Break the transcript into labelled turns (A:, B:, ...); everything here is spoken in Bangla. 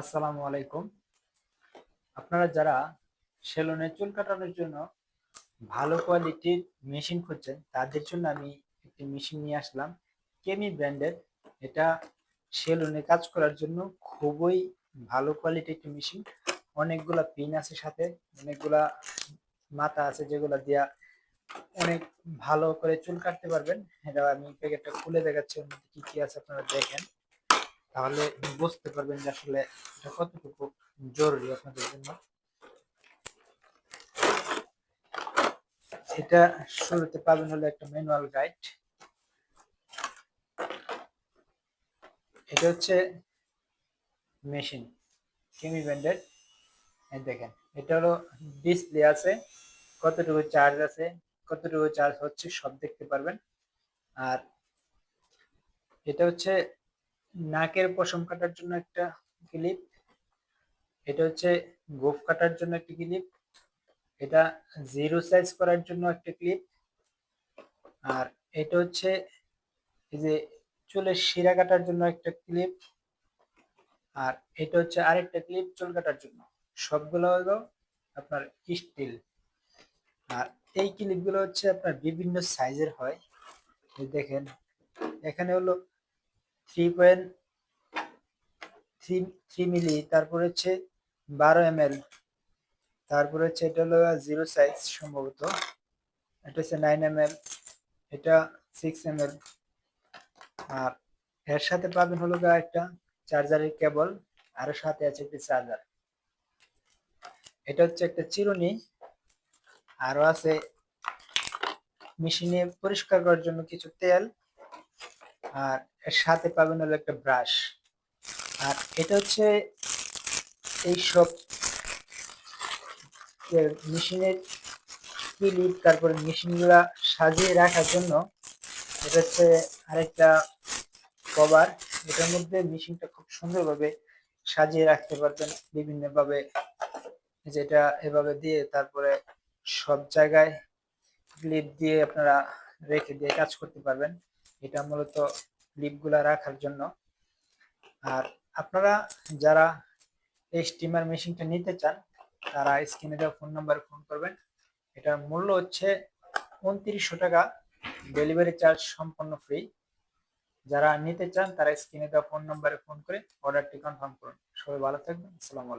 A: আসসালামু আলাইকুম। আপনারা যারা সেলুনে চুল কাটানোর জন্য ভালো কোয়ালিটির মেশিন খুঁজছেন, তাদের জন্য আমি একটি মেশিন নিয়ে আসলাম কেমি ব্র্যান্ডের এটা সেলুনে কাজ করার জন্য খুবই ভালো কোয়ালিটির একটি মেশিন অনেকগুলা পিন আছে সাথে, অনেকগুলা মাথা আছে যেগুলো দিয়া অনেক ভালো করে চুল কাটতে পারবেন। এটা আমি প্যাকেটটা খুলে দেখাচ্ছি কি কি আছে আপনারা দেখেন। তাহলে বুঝতে পারবেন যে আসলে এটা কতটুকু জরুরি আপনাদের জন্য। এটা শুরুতে পাবেন হলো একটা ম্যানুয়াল গাইড। এটা হচ্ছে মেশিন, কেমি ব্যান্ডেড দেখেন, এটা হলো ডিসপ্লে আছে, কতটুকু চার্জ আছে, কতটুকু চার্জ হচ্ছে সব দেখতে পারবেন। আর এটা হচ্ছে নাকের পশম কাটার জন্য একটা ক্লিপ, এটা হচ্ছে গোফ কাটার জন্য একটা ক্লিপ, এটা জিরো সাইজ করার জন্য একটা ক্লিপ, আর এটা হচ্ছে এই যে চুলের শিরা কাটার জন্য একটা ক্লিপ, আর এটা হচ্ছে আরেকটা ক্লিপ চুল কাটার জন্য। সবগুলো হলো আপনার স্টিল। আর এই ক্লিপগুলো হচ্ছে আপনার বিভিন্ন সাইজের হয়। দেখেন, এখানে হলো three point three three milli তারপরে হচ্ছে বারো এম এল তারপরে হচ্ছে এটা হলো জিরো সাইজ সম্ভবত। এটা হচ্ছে নাইন এম এটা সিক্স এম এল আর এর সাথে পাবেন হলো গা একটা চার্জারের কেবল আর সাথে আছে একটি চার্জার এটা হচ্ছে একটা চিরুনি, আরও আছে মেশিনে পরিষ্কার করার জন্য কিছু তেল। আর এর সাথে পাবেন হলো একটা ব্রাশ আর এটা হচ্ছে এইসব মেশিনের ক্লিপ তারপরে মেশিনগুলা সাজিয়ে রাখার জন্য এটা হচ্ছে আরেকটা কভার এটার মধ্যে মেশিনটা খুব সুন্দরভাবে সাজিয়ে রাখতে পারবেন বিভিন্নভাবে। যেটা এভাবে দিয়ে তারপরে সব জায়গায় ক্লিপ দিয়ে আপনারা রেখে দিয়ে কাজ করতে পারবেন। এটা মূলত ক্লিপগুলা রাখার জন্য। আর আপনারা যারা এই স্টিমার মেশিনটা নিতে চান, তারা স্ক্রিনে দেওয়া ফোন নাম্বারে ফোন করবেন। এটার মূল্য হচ্ছে উনত্রিশশো টাকা ডেলিভারি চার্জ সম্পূর্ণ ফ্রি যারা নিতে চান, তারা স্ক্রিনে দেওয়া ফোন নাম্বারে ফোন করে অর্ডারটি কনফার্ম করুন। সবাই ভালো থাকবেন, আসসালামু আলাইকুম।